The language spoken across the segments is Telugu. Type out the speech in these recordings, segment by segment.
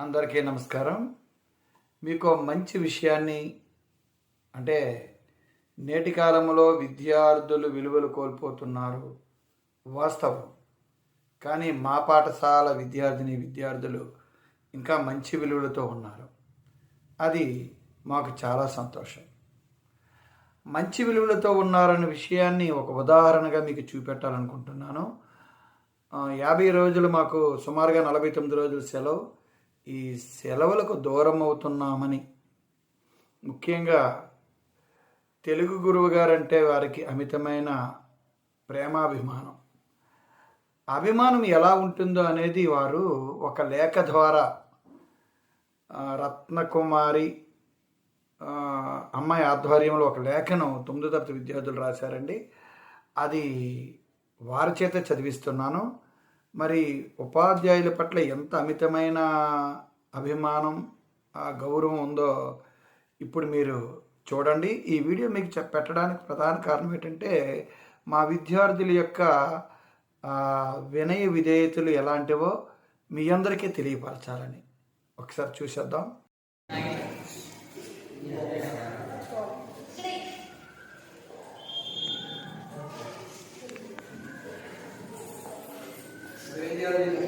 అందరికీ నమస్కారం. మీకు మంచి విషయాన్ని అంటే నేటి కాలంలో విద్యార్థులు విలువలు కోల్పోతున్నారు. వాస్తవం. కానీ మా పాఠశాల విద్యార్థిని విద్యార్థులు ఇంకా మంచి విలువలతో ఉన్నారు. అది మాకు చాలా సంతోషం. మంచి విలువలతో ఉన్నారన్న విషయాన్ని ఒక ఉదాహరణగా మీకు చూపెట్టాలనుకుంటున్నాను. యాభై రోజులు మాకు సుమారుగా నలభై తొమ్మిది రోజులు సెలవు. ఈ సెలవులకు దూరం అవుతున్నామని ముఖ్యంగా తెలుగు గురువు గారంటే వారికి అమితమైన ప్రేమాభిమానం. అభిమానం ఎలా ఉంటుందో అనేది వారు ఒక లేఖ ద్వారా రత్నకుమారి అమ్మాయి ఆధ్వర్యంలో ఒక లేఖను తొమ్మిదో తరగతి విద్యార్థులు రాశారండి. అది వారి చేత చదివిస్తున్నాను. మరి ఉపాధ్యాయుల పట్ల ఎంత అమితమైన అభిమానం ఆ గౌరవం ఉందో ఇప్పుడు మీరు చూడండి. ఈ వీడియో మీకు చె పెట్టడానికి ప్రధాన కారణం ఏంటంటే మా విద్యార్థుల యొక్క వినయ విధేయతలు ఎలాంటివో మీ అందరికీ తెలియపరచాలని. ఒకసారి చూసేద్దాం.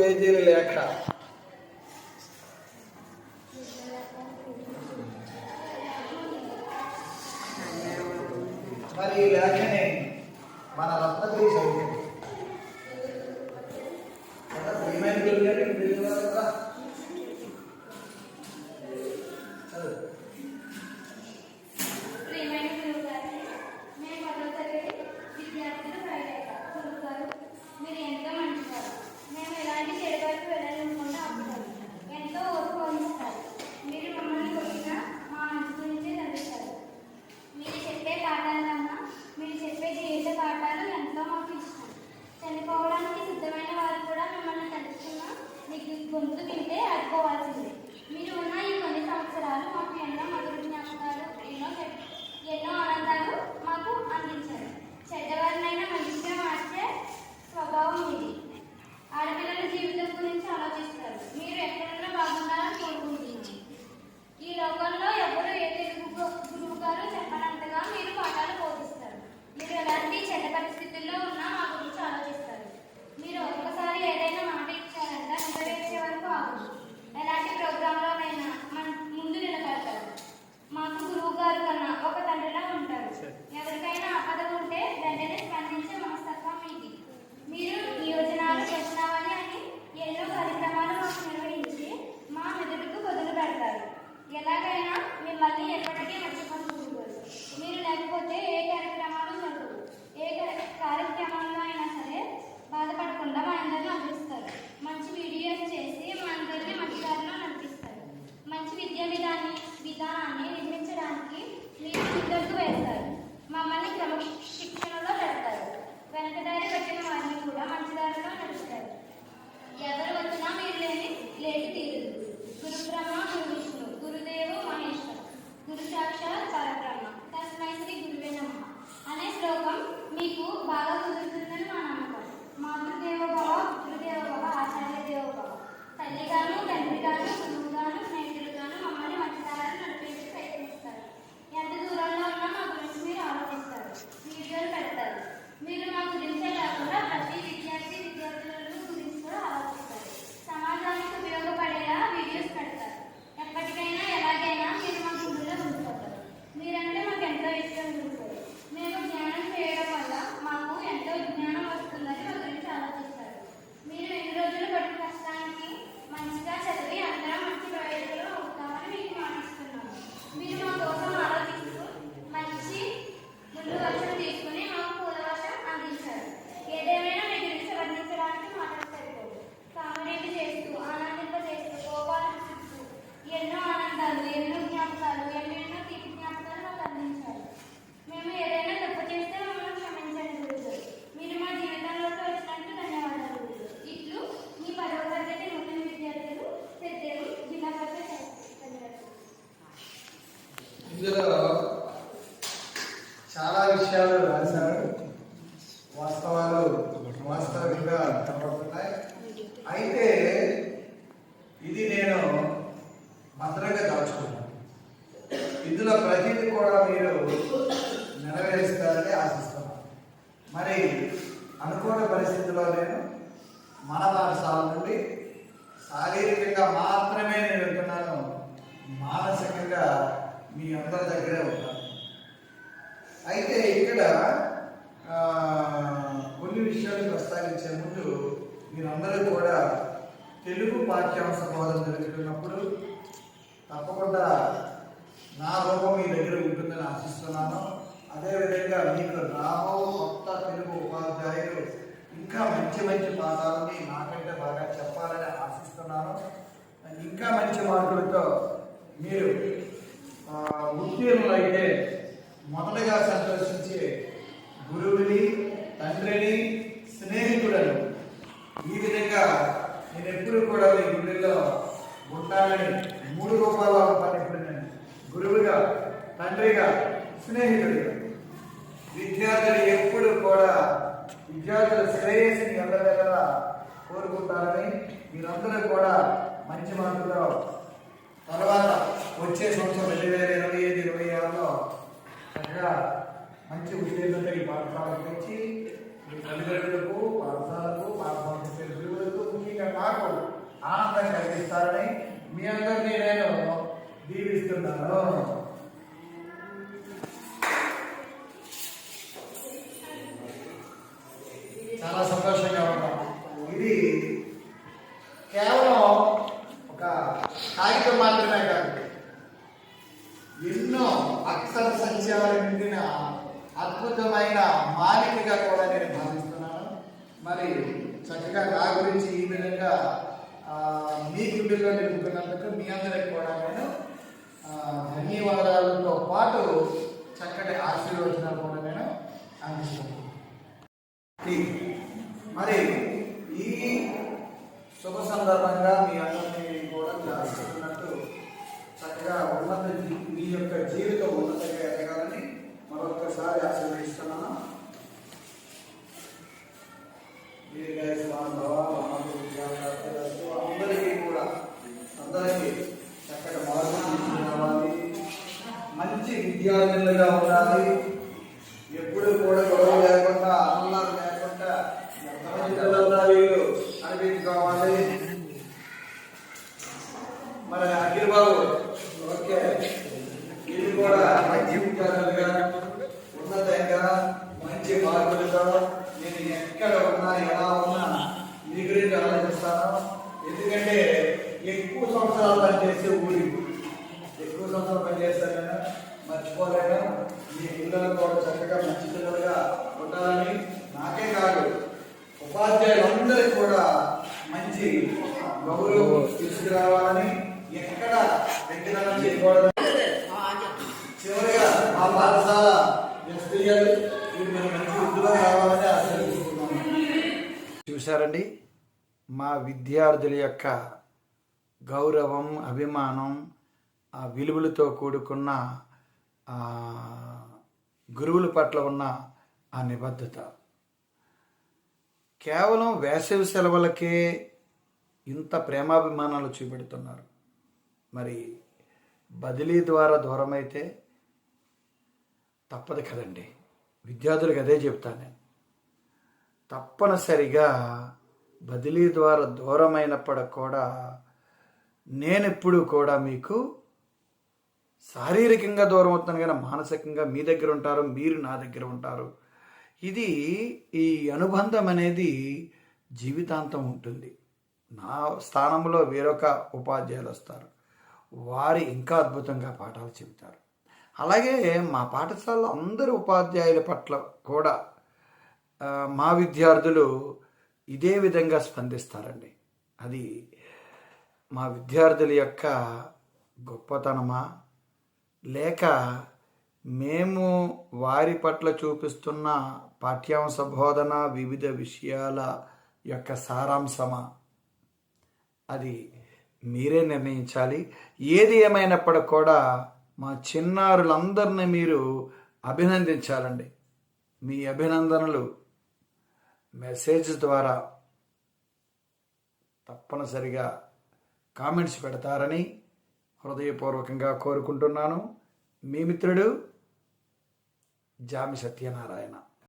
పేజీల లేఖ. మరి ఈ లేఖ మన రత్నగిరి చదివింది కదా, ప్రియమైన గురువుగారు, మీరు తెలియవారు కదా? చదువు. ప్రియమైన గురువు గారు, మేము పదో తరగతి విద్యార్థులు బయట గురువు గారు, మీరు ఎంతో మంచివారు. మేము ఎలాంటి చెడు వైపు వెళ్ళాలనుకుంటే ఆపుతారు. ఎంతో ఓర్పు వహిస్తారు. మీరు మమ్మల్ని కొట్టినా మా మనసు గురించే చదివిస్తారు. మీరు చెప్పే పాఠాల కన్నా మీరు చెప్పే జీవిత పాఠాలు ఎంతో మాకు ఇష్టం. చనిపోవడానికి సిద్ధమైన వారు కూడా మిమ్మల్ని తలుచుకున్నా మీకు గొంతు వింటే ఆడుకోవాల్సిందే మీరు ఉన్న ఈ కొన్ని సంవత్సరాలు మాకు ఎన్నో మధుర జ్ఞాపకాలు ఎన్నో ఎన్నో ఆనందాలు మాకు అందించారు. చెడ్డవారినైనా మంచిగా మార్చే స్వభావం ఇది. ఆడపిల్లల జీవితం ఎన్నో ఆనందాలు ఎన్నో జ్ఞాపకాలు ఎన్నెన్నో తీపి జ్ఞాపకాలు మాకు అందించారు. మేము ఏదైనా తప్పు చేస్తే మమ్మల్ని క్షమించండి గురుగారు మీరు మా జీవితంలోకి వచ్చినందుకు ధన్యవాదాలు గురుగారు ఇట్లు మీ పదవ తరగతి నూతన విద్యార్థులు పెద్దలు జిల్లా పరిషత్ ఇందులో చాలా విషయాలు రాశారు వాస్తవాలు వాస్తవికంగా కనబడుతున్నాయి అయితే ఇది నేను భద్రంగా దాచుకున్నాను ఇందులో ప్రతిదీ కూడా మీరు నెరవేరుస్తారని ఆశిస్తున్నాను మరి అనుకోని పరిస్థితిలో నేను మన పాఠశాల నుండి శారీరకంగా మాత్రమే నేను వెళ్తున్నాను. మానసికంగా మీ అందరి దగ్గరే ఉంటాను. అయితే ఇక్కడ కొన్ని విషయాలు ప్రస్తావించే ముందు మీరందరూ కూడా తెలుగు పాఠ్యాంశ బోధన జరుగుతున్నప్పుడు తప్పకుండా నా రూపం మీ దగ్గర ఉంటుందని ఆశిస్తున్నాను. అదేవిధంగా మీకు రాబో కొత్త తెలుగు ఉపాధ్యాయులు ఇంకా మంచి మంచి పాఠాలని నాకంటే బాగా చెప్పాలని ఆశిస్తున్నాను. ఇంకా మంచి మార్కులతో మీరు ఉత్తీర్ణులైతే మొదటగా సందర్శించే గురువుని తండ్రిని స్నేహితులను ఈ విధంగా నేను ఎప్పుడు కూడా మీ గుడిలో ఉంటానని మూడు రూపాయల ఉంటాను ఇప్పుడు నేను గురువుగా తండ్రిగా స్నేహితుడిగా. విద్యార్థులు ఎప్పుడు కూడా విద్యార్థుల శ్రేయస్సుని ఎల్లవెల్లలా కోరుకుంటారని మీరందరూ కూడా మంచి మార్కులో తర్వాత వచ్చే సంవత్సరం రెండు వేల ఇరవై ఐదు ఇరవై ఆరులో చక్కగా మంచి ఉద్యోగంతో ఈ పాఠశాలకు వచ్చి మీ తల్లిదండ్రులకు పాఠశాలకు పాఠశాల గురువులకు ముఖ్యంగా నాకు ఆనందం కలిగిస్తారని మీ అందరినీ నేను దీవిస్తున్నాను చాలా సంతోషంగా ఉన్నాం ఇది కేవలం ఒక కాగితం మాత్రమే కాదు ఎన్నో అక్షర సత్యాలు నిండిన అద్భుతమైన మాలికగా కూడా నేను భావిస్తున్నాను. మరి చక్కగా నా గురించి ఈ విధంగా ఆ, మీ గుండెల్లో నిలుపుకున్నందుకు మీ అందరికి కూడా నేను ధన్యవాదాలతో పాటు చక్కటి ఆశీర్వచనాలు కూడా నేను అందిస్తున్నాను. మరి ఈ శుభ సందర్భంగా మీ అందరినీ కూడా తెలుసుకున్నట్టు చక్కగా ఉన్నత జీ- మీ యొక్క జీవితం ఉన్నతంగా ఎదగాలని మరొకసారి ఆశీర్వదిస్తున్నాను దీర్ఘాయుష్మాన్ భవ, మహాత్మ విద్యార్థులకు అందరికీ కూడా అందరికీ చక్కటి మార్గం రావాలి మంచి విద్యార్థులుగా ఉండాలి. ఎప్పుడు కూడా గొడవ లేకుండా అల్లరి లేకుండా వీళ్ళు అనిపించుకోవాలి మరి అఖిల్ బాబు ఓకే. ఇది కూడా మంచి విద్యార్థులు ఉన్నతంగా మంచి మార్కులతో నేను ఎక్కడ ఉన్నా ఎలా ఉన్నా మీ గురించి ఆలోచిస్తాను ఎందుకంటే ఎక్కువ సంవత్సరాలు పనిచేసే ఊరి ఎక్కువ సంవత్సరాలు పనిచేస్తాను నేను మర్చిపోలేను మీ పిల్లలు కూడా చక్కగా మంచి పిల్లలుగా ఉండాలని నాకే కాదు ఉపాధ్యాయులందరికీ కూడా మంచి గౌరవం తీసుకురావాలని ఎక్కడ వ్యక్తిగతం చేయకూడదు చివరిగా మా పాఠశాల ఎస్పీఎల్ మంచి వృద్ధిలో రావాలని ఆశీర్వదిస్తున్నాను చూశారండి? మా విద్యార్థుల యొక్క గౌరవం అభిమానం ఆ విలువలతో కూడుకున్న గురువుల పట్ల ఉన్న ఆ నిబద్ధత. కేవలం వేసవి సెలవులకే ఇంత ప్రేమాభిమానాలు చూపెడుతున్నారు. మరి బదిలీ ద్వారా దూరమైతే తప్పదు కదండి. విద్యార్థులకు అదే చెప్తాను నేను. తప్పనిసరిగా బదిలీ ద్వారా దూరమైనప్పుడు కూడా నేను ఎప్పుడు కూడా మీకు శారీరకంగా దూరం అవుతాను కానీ మానసికంగా మీ దగ్గర ఉంటారు మీరు నా దగ్గర ఉంటారు. ఇది ఈ అనుబంధం అనేది జీవితాంతం ఉంటుంది. నా స్థానంలో వేరొక ఉపాధ్యాయులు వస్తారు వారి ఇంకా అద్భుతంగా పాఠాలు చెబుతారు. అలాగే మా పాఠశాలలో అందరు ఉపాధ్యాయుల పట్ల కూడా మా విద్యార్థులు ఇదే విధంగా స్పందిస్తారండి. అది మా విద్యార్థుల యొక్క గొప్పతనమా? లేక మేము వారి పట్ల చూపిస్తున్న పాఠ్యాంశ బోధన వివిధ విషయాల యొక్క సారాంశమా? అది మీరే నిర్ణయించాలి. ఏది ఏమైనప్పటికి కూడా మా చిన్నారులందరినీ మీరు అభినందించాలండి. మీ అభినందనలు మెసేజ్ ద్వారా తప్పనిసరిగా కామెంట్స్ పెడతారని హృదయపూర్వకంగా కోరుకుంటున్నాను. మీ మిత్రుడు జామి సత్యనారాయణ.